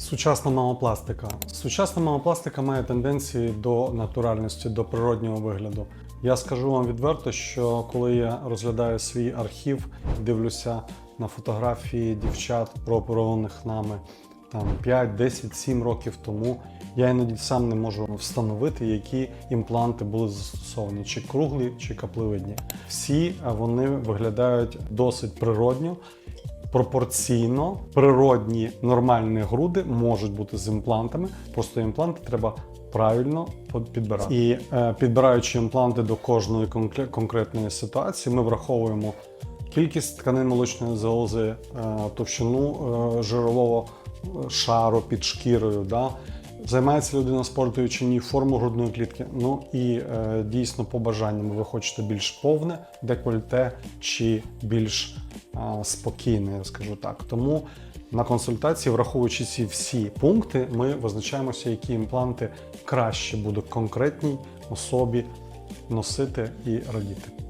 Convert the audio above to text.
Сучасна мамопластика. Сучасна мамопластика має тенденції до натуральності, до природнього вигляду. Я скажу вам відверто, що коли я розглядаю свій архів, дивлюся на фотографії дівчат, прооперованих нами там 5, 10, 7 років тому, я іноді сам не можу встановити, які імпланти були застосовані, чи круглі, чи каплевидні. Всі вони виглядають досить природньо, пропорційно природні нормальні груди можуть бути з імплантами. Просто імпланти треба правильно підбирати. І е, підбираючи імпланти до кожної конкре- конкретної ситуації, ми враховуємо кількість тканин молочної залози, е, товщину е, жирового е, шару під шкірою. Да? Займається людина спортом чи ні, форму грудної клітки. Ну і е, дійсно по бажанням ви хочете більш повне декольте чи більш е, спокійне, я скажу так. Тому на консультації, враховуючи ці всі пункти, ми визначаємося, які імпланти краще будуть конкретній особі носити і радіти.